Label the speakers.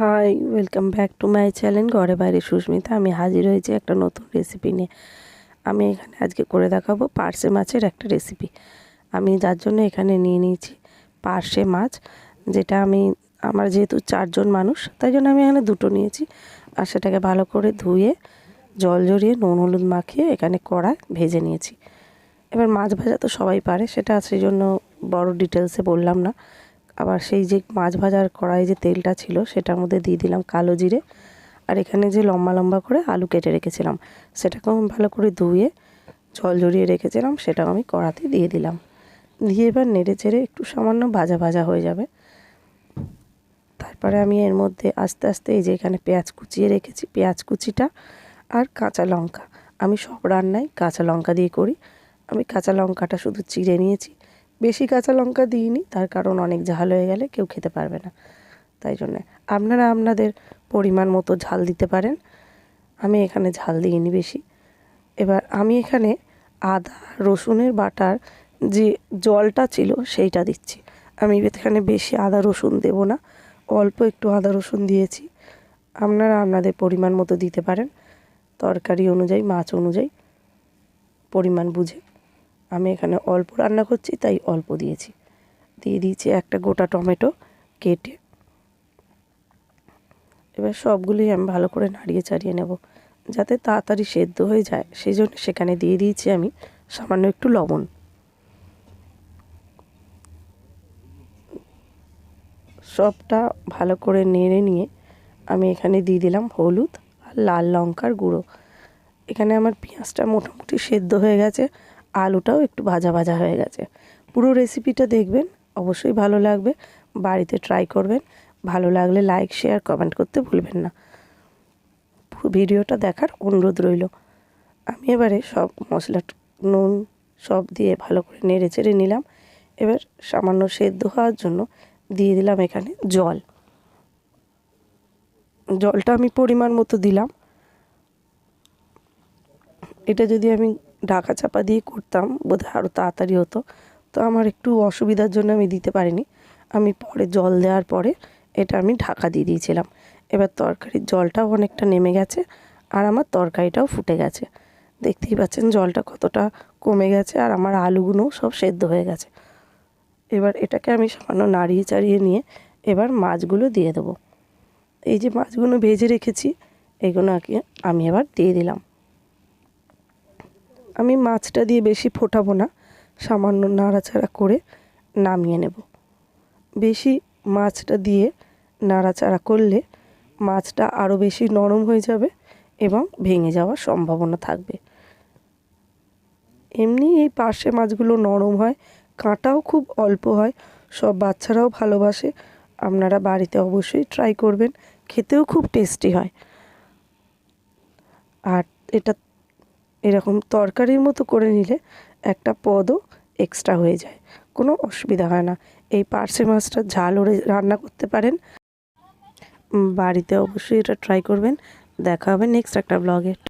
Speaker 1: Hi welcome back to my channel ঘরে বাইরে সুস্মিতা আমি হাজির হয়েছি একটা নতুন রেসিপি নিয়ে। আমি এখানে আজকে করে দেখাবো পার্সে মাছের একটা রেসিপি আমি যার জন্য এখানে নিয়ে নিয়েছি পার্শে মাছ, যেটা আমি, আমার যেহেতু চারজন মানুষ, তাই জন্য আমি এখানে দুটো নিয়েছি। আর সেটাকে ভালো করে ধুয়ে, জল জড়িয়ে নুন হলুদ মাখিয়ে এখানে কড়ায় ভেজে নিয়েছি। এবার মাছ ভাজা তো সবাই পারে, সেটা সেই জন্য বড় ডিটেলসে বললাম না। আবার সেই যে মাছ ভাজার কড়াই যে তেলটা ছিল, সেটার মধ্যে দিয়ে দিলাম কালো জিরে। আর এখানে যে লম্বা লম্বা করে আলু কেটে রেখেছিলাম, সেটাকেও আমি ভালো করে ধুয়ে জল জড়িয়ে রেখেছিলাম, সেটাও আমি কড়াতে দিয়ে দিলাম। দিয়ে এবার নেড়ে চেড়ে একটু সামান্য ভাজা ভাজা হয়ে যাবে। তারপরে আমি এর মধ্যে আস্তে আস্তে এই যে এখানে পেঁয়াজ কুচিয়ে রেখেছি, পেঁয়াজ কুচিটা আর কাঁচা লঙ্কা। আমি সব রান্নায় কাঁচা লঙ্কা দিয়ে করি। আমি কাঁচা লঙ্কাটা শুধু চিড়ে নিয়েছি বেশি কাঁচা লঙ্কা দিইনি, তার কারণ অনেক ঝাল হয়ে গেলে কেউ খেতে পারবে না। তাই জন্যে আপনারা আপনাদের পরিমাণ মতো ঝাল দিতে পারেন। আমি এখানে ঝাল দিইনি বেশি। এবার আমি এখানে আদা, রসুনের বাটার যে জলটা ছিল সেইটা দিচ্ছি। আমি এখানে বেশি আদা, রসুন দেব না, অল্প একটু আদা, রসুন দিয়েছি। আপনারা আপনাদের পরিমাণ মতো দিতে পারেন। তরকারি অনুযায়ী, মাছ অনুযায়ী পরিমাণ বুঝে। আমি এখানে অল্প রান্না করছি, তাই অল্প দিয়েছি। দিয়ে দিয়েছি একটা গোটা টমেটো কেটে। এবার সবগুলোই আমি ভালো করে নাড়িয়ে চাড়িয়ে নেব, যাতে তাড়াতাড়ি সেদ্ধ হয়ে যায়। সেই জন্য সেখানে দিয়ে দিয়েছি আমি সামান্য একটু লবণ। সবটা ভালো করে নেড়ে নিয়ে আমি এখানে দিয়ে দিলাম হলুদ আর লাল লঙ্কার গুঁড়ো। এখানে আমার পেঁয়াজটা মোটামুটি সেদ্ধ হয়ে গেছে। আলুটাও একটু ভাজা ভাজা হয়ে গেছে। পুরো রেসিপিটা দেখবেন, অবশ্যই ভালো লাগবে। বাড়িতে ট্রাই করবেন, ভালো লাগলে লাইক শেয়ার কমেন্ট করতে ভুলবেন না। ভিডিওটা দেখার অনুরোধ রইল। আমি এবারে সব মশলা, নুন সব দিয়ে ভালো করে নেড়ে চেড়ে নিলাম। এবার সামান্য সেদ্ধ হওয়ার জন্য দিয়ে দিলাম এখানে জল। জলটা আমি পরিমাণ মতো দিলাম। এটা যদি আমি ঢাকা চাপা দিয়ে করতাম। বোধহয় আরও তাড়াতাড়ি হতো। তো আমার একটু অসুবিধার জন্য আমি দিতে পারিনি। আমি পরে জল দেওয়ার পরে এটা আমি ঢাকা দিয়ে দিয়েছিলাম। এবার তরকারির জলটাও অনেকটা নেমে গেছে আর আমার তরকারিটাও ফুটে গেছে। দেখতেই পাচ্ছেন জলটা কতটা কমে গেছে আর আমার আলুগুলোও সব সেদ্ধ হয়ে গেছে। এবার এটাকে আমি সামান্য নাড়িয়ে চাড়িয়ে নিয়ে এবার মাছগুলো দিয়ে দেবো। এই যে মাছগুলো ভেজে রেখেছি এগুলো আমি এবার দিয়ে দিলাম। আমি মাছটা দিয়ে বেশি ফোটাবো না, সামান্য নাড়াচাড়া করে নামিয়ে নেব। বেশি মাছটা দিয়ে নাড়াচাড়া করলে মাছটা আরও বেশি নরম হয়ে যাবে এবং ভেঙে যাওয়ার সম্ভাবনা থাকবে। এমনি এই পার্শে মাছগুলো নরম হয়, কাঁটাও খুব অল্প হয়, সব বাচ্চারাও ভালোবাসে, আপনারা বাড়িতে অবশ্যই ট্রাই করবেন, খেতেও খুব টেস্টি হয়। আর এটা এরকম তরকারির মতো করে নিলে একটা পদও এক্সট্রা হয়ে যায়। কোনো অসুবিধা হয় না। এই পার্সে মাছটা ঝাল ওরে রান্না করতে পারেন। বাড়িতে অবশ্যই এটা ট্রাই করবেন। দেখা হবে নেক্সট একটা ব্লগে